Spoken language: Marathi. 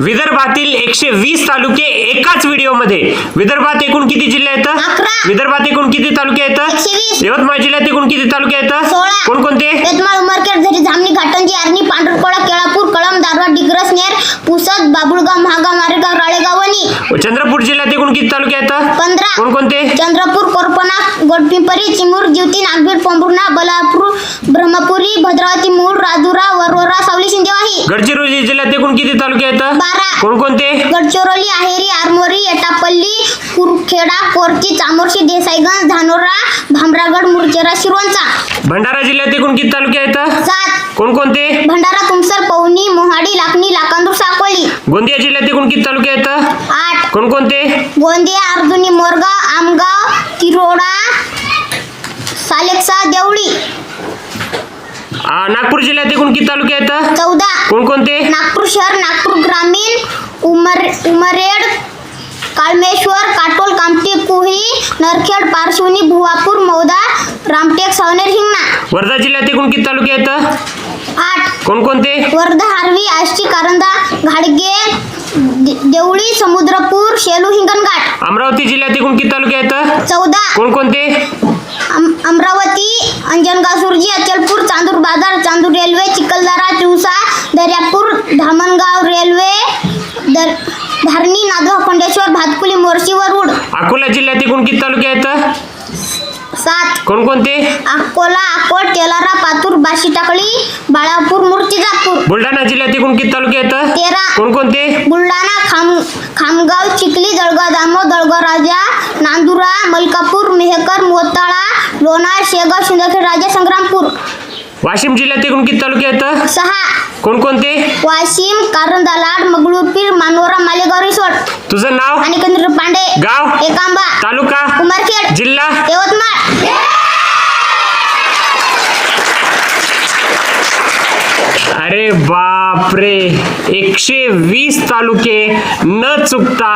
विदर्भातील एकशे वीस तालुके एकाच व्हिडिओमध्ये विदर्भात एकूण किती जिल्हे आहेत? अकरा. विदर्भात एकूण किती तालुके आहेत. यवतमाळ जिल्ह्यात एकूण किती तालुके आहेत? सोळा. कोणकोणते? यवतमाळ उमरखेड झरी जामणी घाटंजी आर्णी पांढरकोळा केळापूर कळंब दारवा डिग्रस नेर पुसद बाबुळगाव महागाव मारेगाव राळेगाव वणी. चंद्रपूर जिल्ह्यात एकूण किती तालुके आहेत? पंधरा. कोणकोणते? चंद्रपूर कोरपणा गोडपिंपरी चिमूर जिवती नागभीड पोंभुर्णा बलापूर ब्रह्मपुरी भद्रावती मूळ राजुरा वरोरा सावली शिंदेवाही. गडचिरोली जिल्ह्यात एकूण किती तालुके आहेत? बारा. कोणकोणते? गडचिरोली आहेरी आरमोरी एटापल्ली कुरखेडा कोरची चामोर्शी देसाईगंज धानोरा भामरागड मुरचेरा शिरवंचा भंडारा जिल्ह्यात एकूण किती तालुके आहेत? सात. कोणकोणते? भंडारा तुमसर पवनी मोहाडी लाखणी लाकांदूर साकोली. गोंदिया जिल्ह्यात एकूण किती तालुके आहेत? आठ. कोणकोणते? गोंदिया अर्जुनी मोरगाव आमगाव तिरोडा सालेक्सा देवळी. आ, नागपूर जिल्ह्यात एकूण किती तालुके आहेत? चौदा. कोणकोणते? नागपूर शहर नागपूर ग्रामीण उमर उमरेड काळमेश्वर काटोल कामठी कुही नरखेड पारशिवनी भुवापूर मौदा रामटेक सावनेर हिंगणा. वर्धा जिल्ह्यात एकूण किती तालुके आहेत? आठ. कोणकोणते? वर्धा हारवी आष्टी कारंजा घाडगे देवळी समुद्रपूर शेलू हिंगणघाट अमरावती जिल्ह्यात एकूण किती तालुके आहेत? चौदा. कोणकोणते? अम- अमरावती अंजनगाव सुरजी अचलपूर चांदूर बाजार चांदूर रेल्वे चिखलदरा तिवसा दर्यापूर धामणगाव रेल्वे दर धारणी नादवा खंडेश्वर भातकुली मोर्शी वरुड अकोला जिल्ह्यात एकूण किती तालुके आहेत? सात. कोणकोणते? अकोला अकोट तेलारा पातूर बाशी टाकळी बाळापूर मूर्तिजापूर. बुलढाणा जिल्ह्यात एकूण किती तालुके आहेत? तेरा. कोणकोणते? बुलढाणा खाम खामगाव चिखली जळगाव दामो दळगाव राजा नांदुरा मलकापूर मेहकर मोताळा लोणार शेगाव शिंदखेड राजा संग्रामपूर. वाशिम जिल्ह्यात एकूण किती तालुके आहेत? सहा. कोणकोणते? वाशिम कारंजा लाड मंगळूरपीर मानोरा मालेगाव रिसोड. तुझं नाव? आणि केंद्र पांडे गाव? एकांबा. तालुका? उमरखेड. जिल्हा? यवतमाळ. अरे बापरे एकशे वीस तालुके न चुकता